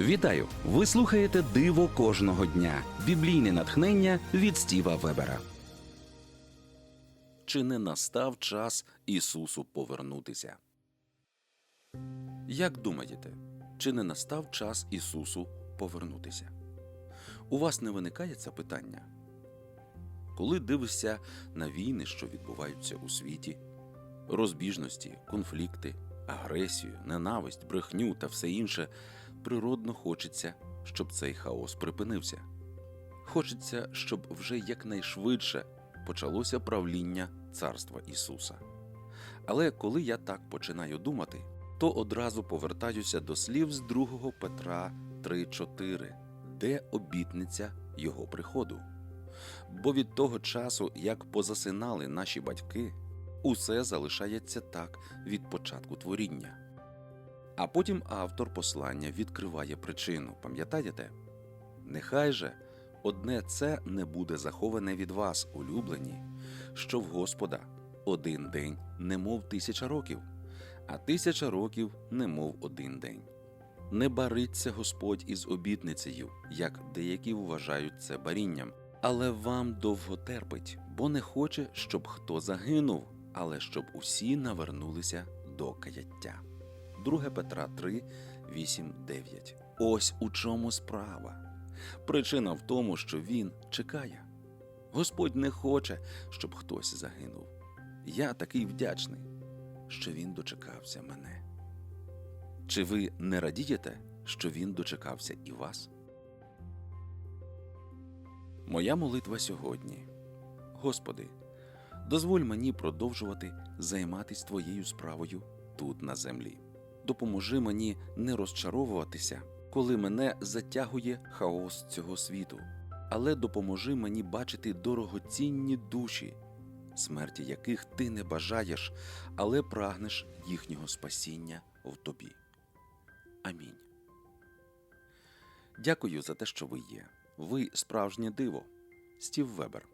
Вітаю! Ви слухаєте Диво кожного дня. Біблійне натхнення від Стіва Вебера. Чи не настав час Ісусу повернутися? Як думаєте, чи не настав час Ісусу повернутися? У вас не виникає це питання? Коли дивишся на війни, що відбуваються у світі, розбіжності, конфлікти, агресію, ненависть, брехню та все інше, природно хочеться, щоб цей хаос припинився. Хочеться, щоб вже якнайшвидше почалося правління Царства Ісуса. Але коли я так починаю думати, то одразу повертаюся до слів з 2 Петра 3:4, де обітниця Його приходу. Бо від того часу, як позасинали наші батьки, усе залишається так від початку творіння. А потім автор послання відкриває причину, пам'ятаєте? Нехай же одне це не буде заховане від вас, улюблені, що в Господа один день немов тисяча років, а тисяча років немов один день. Не бариться Господь із обітницею, як деякі вважають це барінням, але вам довго терпить, бо не хоче, щоб хто загинув, але щоб усі навернулися до каяття. 2 Петра 3, 8, 9. Ось у чому справа. Причина в тому, що він чекає. Господь не хоче, щоб хтось загинув. Я такий вдячний, що він дочекався мене. Чи ви не радієте, що він дочекався і вас? Моя молитва сьогодні. Господи, дозволь мені продовжувати займатися Твоєю справою тут на землі. Допоможи мені не розчаровуватися, коли мене затягує хаос цього світу, але допоможи мені бачити дорогоцінні душі, смерті яких ти не бажаєш, але прагнеш їхнього спасіння в тобі. Амінь. Дякую за те, що ви є. Ви справжнє диво. Стів Вебер.